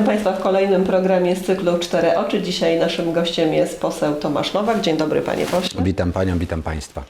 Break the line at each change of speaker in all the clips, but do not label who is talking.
Witam Państwa w kolejnym programie z cyklu Cztery Oczy. Dzisiaj naszym gościem jest poseł Tomasz Nowak. Dzień dobry Panie Pośle.
Witam Panią, witam Państwa.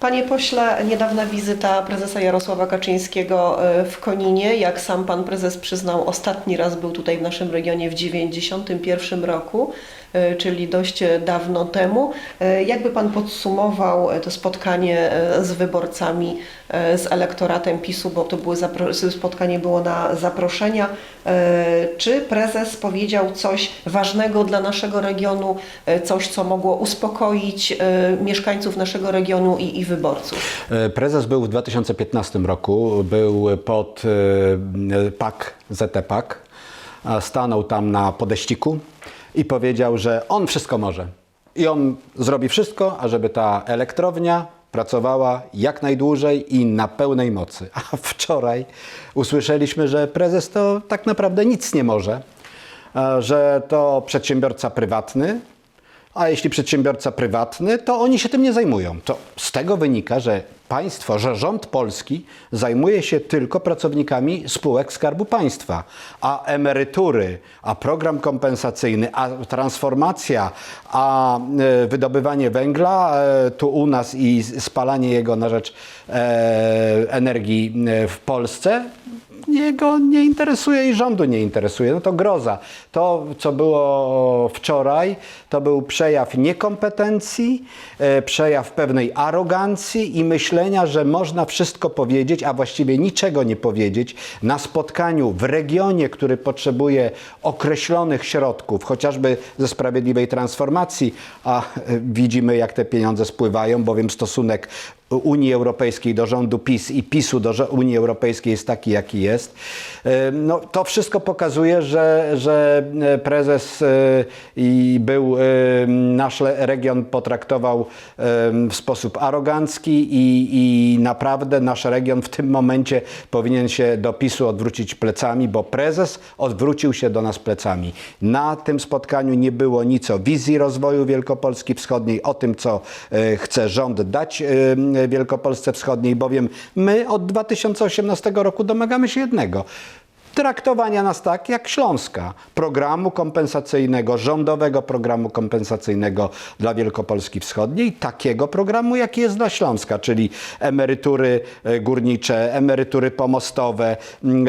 Panie Pośle, niedawna wizyta prezesa Jarosława Kaczyńskiego e, w Koninie. Jak sam Pan Prezes przyznał, ostatni raz był tutaj w naszym regionie w 1991 roku, czyli dość dawno temu. E, Jakby Pan podsumował e, to spotkanie e, z wyborcami, e, z elektoratem PiSu, bo to zapro- spotkanie było na zaproszenia. E, Czy prezes powiedział coś ważnego dla naszego regionu, e, coś, co mogło uspokoić e, mieszkańców naszego regionu i, i wyborców?
E, Prezes był w 2015 roku, był pod e, PAK, ZT PAK, a stanął tam na podeściku i powiedział, że on wszystko może. I on zrobi wszystko, ażeby ta elektrownia pracowała jak najdłużej i na pełnej mocy. A wczoraj usłyszeliśmy, że prezes to tak naprawdę nic nie może, a że to przedsiębiorca prywatny, A jeśli przedsiębiorca prywatny, to oni się tym nie zajmują. To z tego wynika, że państwo, że rząd polski zajmuje się tylko pracownikami spółek Skarbu Państwa, a emerytury, a program kompensacyjny, a transformacja, a e, wydobywanie węgla e, tu u nas i spalanie jego na rzecz e, energii w Polsce jego nie interesuje i rządu nie interesuje. No to groza. To, co było wczoraj, to był przejaw niekompetencji, e, przejaw pewnej arogancji i myślenia, że można wszystko powiedzieć, a właściwie niczego nie powiedzieć na spotkaniu w regionie, który potrzebuje określonych środków, chociażby ze sprawiedliwej transformacji, a e, widzimy, jak te pieniądze spływają, bowiem stosunek Unii Europejskiej do rządu PiS i PiSu do Unii Europejskiej jest taki, jaki jest. No, to wszystko pokazuje, że, że e, prezes e, i był, e, nasz region potraktował w sposób arogancki i, i naprawdę nasz region w tym momencie powinien się do PiSu odwrócić plecami, bo prezes odwrócił się do nas plecami. Na tym spotkaniu nie było nic o wizji rozwoju Wielkopolski Wschodniej, o tym, co chce rząd dać Wielkopolsce Wschodniej, bowiem my od 2018 roku domagamy się jednego. Traktowania nas tak jak Śląska. Programu kompensacyjnego, rządowego programu kompensacyjnego dla Wielkopolski Wschodniej, takiego programu, jaki jest dla Śląska, czyli emerytury e, górnicze, emerytury pomostowe, mm,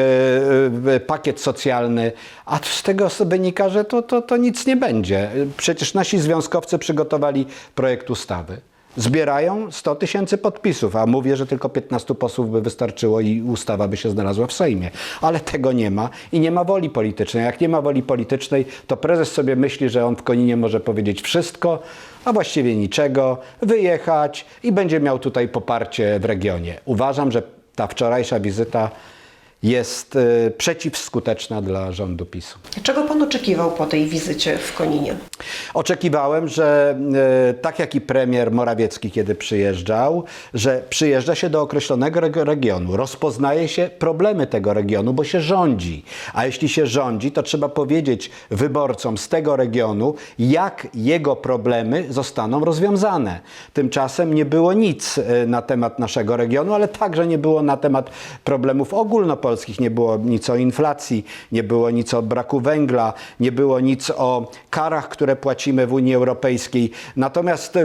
e, e, pakiet socjalny. A z tego wynika, że to, to, to nic nie będzie. Przecież nasi związkowcy przygotowali projekt ustawy. Zbierają 100 tysięcy podpisów, a mówię, że tylko 15 posłów by wystarczyło i ustawa by się znalazła w Sejmie. Ale tego nie ma i nie ma woli politycznej. Jak nie ma woli politycznej, to prezes sobie myśli, że on w Koninie może powiedzieć wszystko, a właściwie niczego, wyjechać i będzie miał tutaj poparcie w regionie. Uważam, że ta wczorajsza wizyta jest y, przeciwskuteczna dla rządu PiSu.
Czego Pan oczekiwał po tej wizycie w Koninie?
Oczekiwałem, że e, tak jak i premier Morawiecki, kiedy przyjeżdżał, że przyjeżdża się do określonego reg- regionu, rozpoznaje się problemy tego regionu, bo się rządzi. A jeśli się rządzi, to trzeba powiedzieć wyborcom z tego regionu, jak jego problemy zostaną rozwiązane. Tymczasem nie było nic e, na temat naszego regionu, ale także nie było na temat problemów ogólnopolskich, nie było nic o inflacji, nie było nic o braku węgla, nie było nic o karach, które płacimy w Unii Europejskiej. Natomiast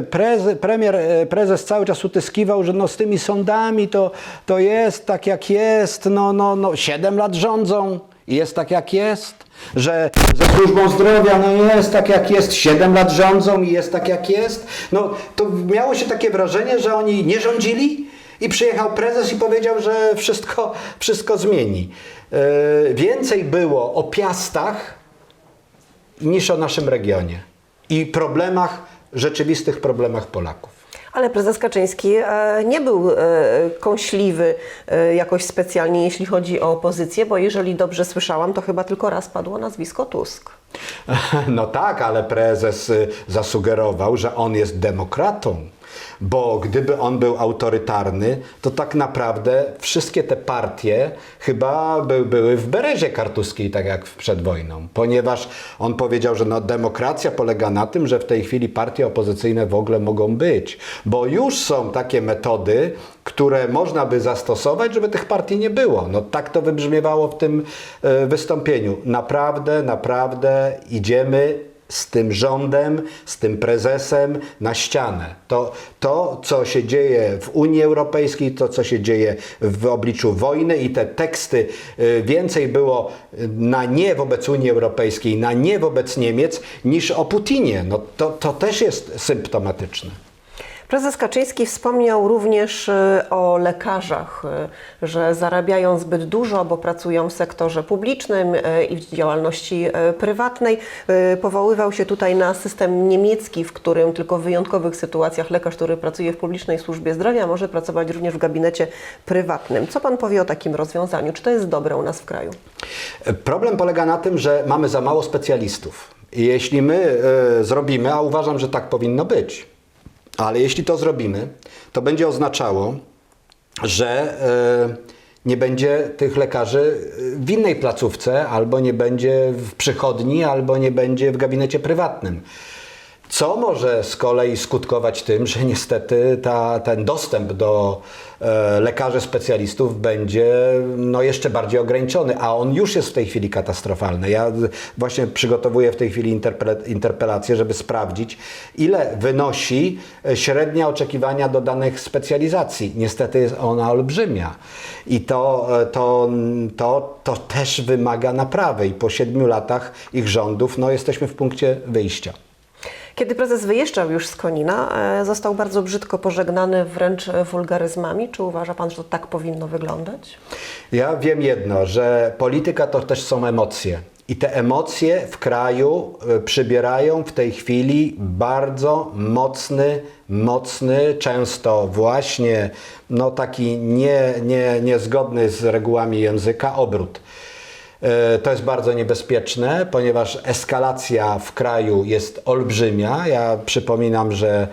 premier, e, prezes cały czas utyskiwał, że no z tymi sądami to, to jest tak jak jest, no, no, no 7 lat rządzą jest tak jak jest. Że ze służbą zdrowia no jest tak jak jest, 7 lat rządzą i jest tak jak jest. No to miało się takie wrażenie, że oni nie rządzili i przyjechał prezes i powiedział, że wszystko, wszystko zmieni. Yy, więcej było o piastach niż o naszym regionie i problemach, rzeczywistych problemach Polaków.
Ale prezes Kaczyński e, nie był e, kąśliwy e, jakoś specjalnie, jeśli chodzi o opozycję, bo jeżeli dobrze słyszałam, to chyba tylko raz padło nazwisko Tusk.
No tak, ale prezes y, zasugerował, że on jest demokratą. Bo gdyby on był autorytarny, to tak naprawdę wszystkie te partie chyba by, były w berezie kartuskiej, tak jak przed wojną. Ponieważ on powiedział, że no, demokracja polega na tym, że w tej chwili partie opozycyjne w ogóle mogą być. Bo już są takie metody, które można by zastosować, żeby tych partii nie było. No tak to wybrzmiewało w tym e, wystąpieniu. Naprawdę, naprawdę idziemy z tym rządem, z tym prezesem na ścianę. To, to, co się dzieje w Unii Europejskiej, to, co się dzieje w obliczu wojny i te teksty, y, więcej było na nie wobec Unii Europejskiej, na nie wobec Niemiec, niż o Putinie. No to, to też jest symptomatyczne.
Prezes Kaczyński wspomniał również y, o lekarzach, y, że zarabiają zbyt dużo, bo pracują w sektorze publicznym y, i w działalności y, prywatnej. Y, Powoływał się tutaj na system niemiecki, w którym tylko w wyjątkowych sytuacjach lekarz, który pracuje w publicznej służbie zdrowia, może pracować również w gabinecie prywatnym. Co pan powie o takim rozwiązaniu? Czy to jest dobre u nas w kraju?
Problem polega na tym, że mamy za mało specjalistów. Jeśli my e, zrobimy, a uważam, że tak powinno być, ale jeśli to zrobimy, to będzie oznaczało, że e, nie będzie tych lekarzy w innej placówce, albo nie będzie w przychodni, albo nie będzie w gabinecie prywatnym. Co może z kolei skutkować tym, że niestety ta, ten dostęp do e, lekarzy specjalistów będzie no, jeszcze bardziej ograniczony, a on już jest w tej chwili katastrofalny. Ja właśnie przygotowuję w tej chwili interpele- interpelację, żeby sprawdzić, ile wynosi e, średnia oczekiwania do danych specjalizacji. Niestety jest ona olbrzymia i to, e, to, to, to też wymaga naprawy i po siedmiu latach ich rządów no, jesteśmy w punkcie wyjścia.
Kiedy prezes wyjeżdżał już z Konina, e, został bardzo brzydko pożegnany wręcz e, wulgaryzmami. Czy uważa pan, że to tak powinno wyglądać?
Ja wiem jedno, że polityka to też są emocje. I te emocje w kraju y, przybierają w tej chwili bardzo mocny, mocny, często właśnie no taki nie, nie, niezgodny z regułami języka obrót. E, To jest bardzo niebezpieczne, ponieważ eskalacja w kraju jest olbrzymia. Ja przypominam, że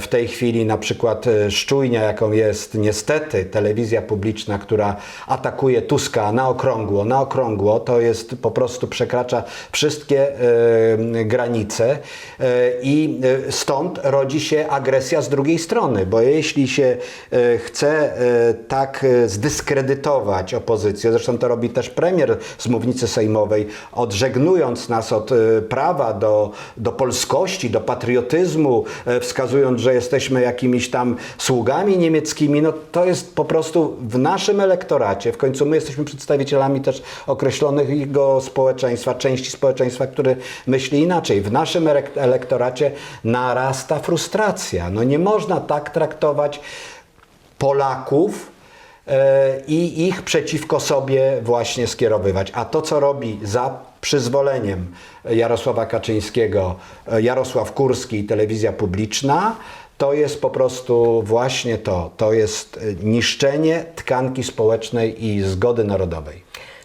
w tej chwili na przykład e, szczujnia, jaką jest niestety telewizja publiczna, która atakuje Tuska na okrągło, na okrągło, to jest po prostu przekracza wszystkie e, granice e, i e, stąd rodzi się agresja z drugiej strony, bo jeśli się e, chce e, tak e, zdyskredytować opozycję, zresztą to robi też premier z mównicy sejmowej, odżegnując nas od e, prawa do, do polskości, do patriotyzmu, e, wskazując, że jesteśmy jakimiś tam sługami niemieckimi, no to jest po prostu w naszym elektoracie, w końcu my jesteśmy przedstawicielami też określonego społeczeństwa, części społeczeństwa, które myśli inaczej. W naszym elek- elektoracie narasta frustracja. No nie można tak traktować Polaków i ich przeciwko sobie właśnie skierowywać. A to, co robi za przyzwoleniem Jarosława Kaczyńskiego e, Jarosław Kurski i telewizja publiczna, to jest po prostu właśnie to. To jest e, niszczenie tkanki społecznej i zgody narodowej.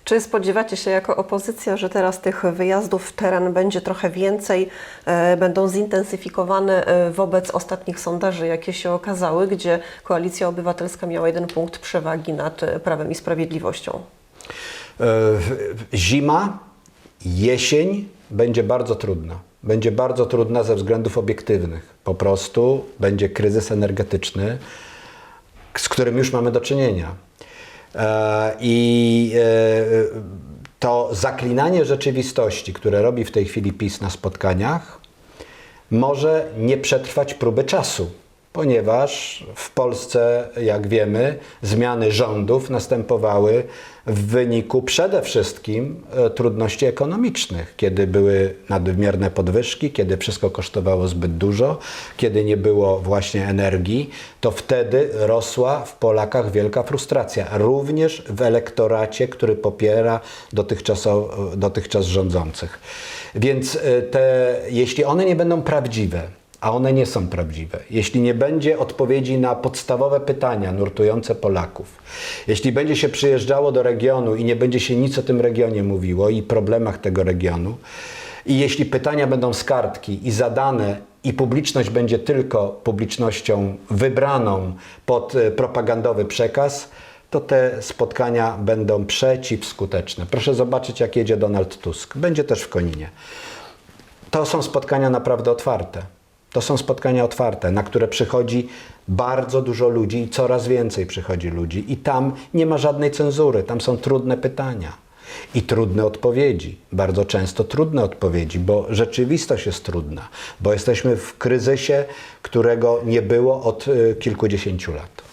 Czy spodziewacie się jako opozycja, że teraz tych wyjazdów w teren będzie trochę więcej, e, będą zintensyfikowane e, wobec ostatnich sondaży, jakie się okazały, gdzie Koalicja Obywatelska miała jeden punkt przewagi nad e, Prawem i Sprawiedliwością?
Zima, jesień będzie bardzo trudna. Będzie bardzo trudna ze względów obiektywnych. Po prostu będzie kryzys energetyczny, z którym już mamy do czynienia. E, I e, to zaklinanie rzeczywistości, które robi w tej chwili PiS na spotkaniach, może nie przetrwać próby czasu, ponieważ w Polsce, jak wiemy, zmiany rządów następowały w wyniku przede wszystkim e, trudności ekonomicznych, kiedy były nadmierne podwyżki, kiedy wszystko kosztowało zbyt dużo, kiedy nie było właśnie energii, to wtedy rosła w Polakach wielka frustracja, również w elektoracie, który popiera dotychczaso- dotychczas rządzących. Więc e, te, jeśli one nie będą prawdziwe, a one nie są prawdziwe. Jeśli nie będzie odpowiedzi na podstawowe pytania nurtujące Polaków, jeśli będzie się przyjeżdżało do regionu i nie będzie się nic o tym regionie mówiło i problemach tego regionu, i jeśli pytania będą z kartki i zadane i publiczność będzie tylko publicznością wybraną pod e, propagandowy przekaz, to te spotkania będą przeciwskuteczne. Proszę zobaczyć, jak jedzie Donald Tusk. Będzie też w Koninie. To są spotkania naprawdę otwarte. To są spotkania otwarte, na które przychodzi bardzo dużo ludzi i coraz więcej przychodzi ludzi. I tam nie ma żadnej cenzury, tam są trudne pytania i trudne odpowiedzi. Bardzo często trudne odpowiedzi, bo rzeczywistość jest trudna, bo jesteśmy w kryzysie, którego nie było od y, kilkudziesięciu lat.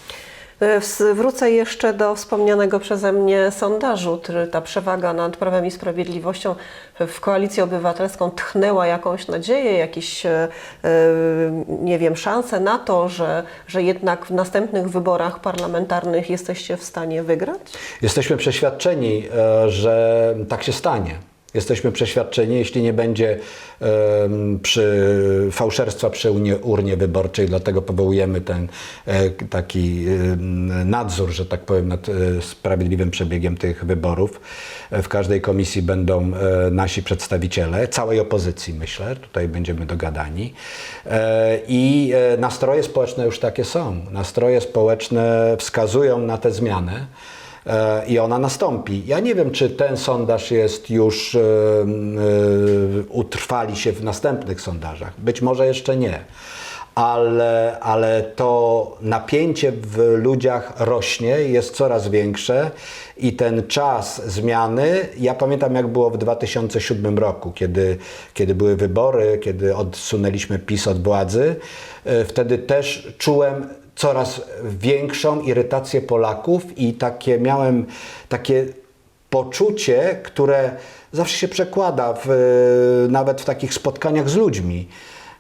Ws- Wrócę jeszcze do wspomnianego przeze mnie sondażu. Ta przewaga nad Prawem i Sprawiedliwością w Koalicję Obywatelską tchnęła jakąś nadzieję, jakieś, e, e, nie wiem, szanse na to, że, że jednak w następnych wyborach parlamentarnych jesteście w stanie wygrać?
Jesteśmy przeświadczeni, e, że tak się stanie. Jesteśmy przeświadczeni, jeśli nie będzie em, przy fałszerstwa przy unie, urnie wyborczej, dlatego powołujemy ten e, taki em, nadzór, że tak powiem, nad e, sprawiedliwym przebiegiem tych wyborów. E, W każdej komisji będą e, nasi przedstawiciele, całej opozycji myślę, tutaj będziemy dogadani. E, I e, nastroje społeczne już takie są. Nastroje społeczne wskazują na tę zmianę e, i ona nastąpi. Ja nie wiem, czy ten sondaż jest już, e, e, utrwali się w następnych sondażach. Być może jeszcze nie. Ale, ale to napięcie w ludziach rośnie, jest coraz większe i ten czas zmiany, ja pamiętam jak było w 2007 roku, kiedy, kiedy były wybory, kiedy odsunęliśmy PiS od władzy, e, wtedy też czułem coraz większą irytację Polaków i takie miałem takie poczucie, które zawsze się przekłada w, nawet w takich spotkaniach z ludźmi,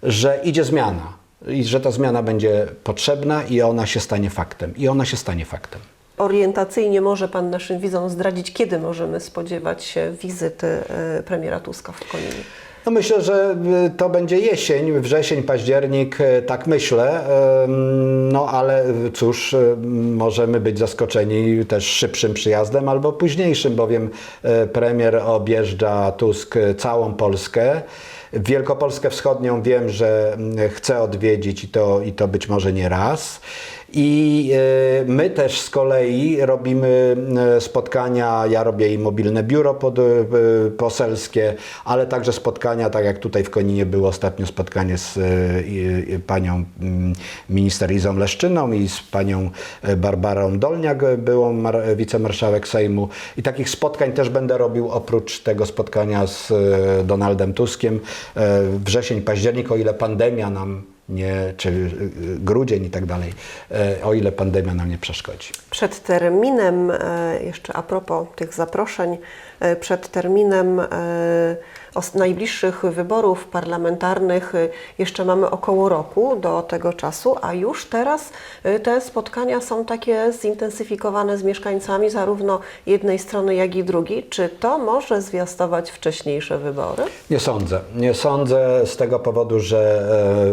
że idzie zmiana i że ta zmiana będzie potrzebna i ona się stanie faktem. I ona się stanie faktem.
Orientacyjnie może Pan naszym widzom zdradzić, kiedy możemy spodziewać się wizyty e, premiera Tuska w Koninie?
No myślę, że y, to będzie jesień, wrzesień, październik, y, tak myślę. No ale cóż, y, możemy być zaskoczeni też szybszym przyjazdem albo późniejszym, bowiem premier objeżdża Tusk całą Polskę. Wielkopolskę Wschodnią wiem, że chce odwiedzić i to, i to być może nie raz. I y, my też z kolei robimy y, spotkania, ja robię i mobilne biuro pod, y, poselskie, ale także spotkania, tak jak tutaj w Koninie było ostatnio spotkanie z panią mm, minister Izą Leszczyną i z panią Barbarą Dolniak, byłą mar, wicemarszałek Sejmu. I takich spotkań też będę robił oprócz tego spotkania z Donaldem Tuskiem. Wrzesień, październik, o ile pandemia nam nie, czy y, grudzień i tak dalej, e, o ile pandemia nam nie przeszkodzi.
Przed terminem, e, jeszcze a propos tych zaproszeń, przed terminem e, najbliższych wyborów parlamentarnych e, jeszcze mamy około roku do tego czasu, a już teraz e, te spotkania są takie zintensyfikowane z mieszkańcami zarówno jednej strony, jak i drugiej. Czy to może zwiastować wcześniejsze wybory?
Nie sądzę. Nie sądzę z tego powodu, że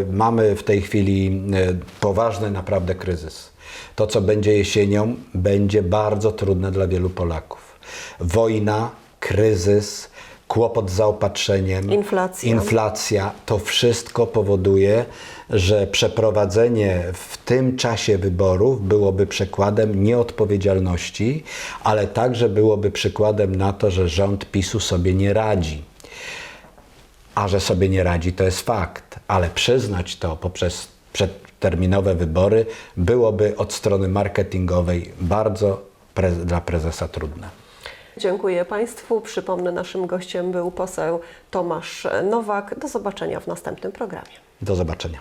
e, mamy w tej chwili e, poważny naprawdę kryzys. To, co będzie jesienią, będzie bardzo trudne dla wielu Polaków. Wojna, kryzys, kłopot z zaopatrzeniem,
Inflacja.
inflacja, to wszystko powoduje, że przeprowadzenie w tym czasie wyborów byłoby przykładem nieodpowiedzialności, ale także byłoby przykładem na to, że rząd PiSu sobie nie radzi. A że sobie nie radzi, to jest fakt, ale przyznać to poprzez przedterminowe wybory byłoby od strony marketingowej bardzo pre dla prezesa trudne.
Dziękuję Państwu. Przypomnę, naszym gościem był poseł Tomasz Nowak. Do zobaczenia w następnym programie.
Do zobaczenia.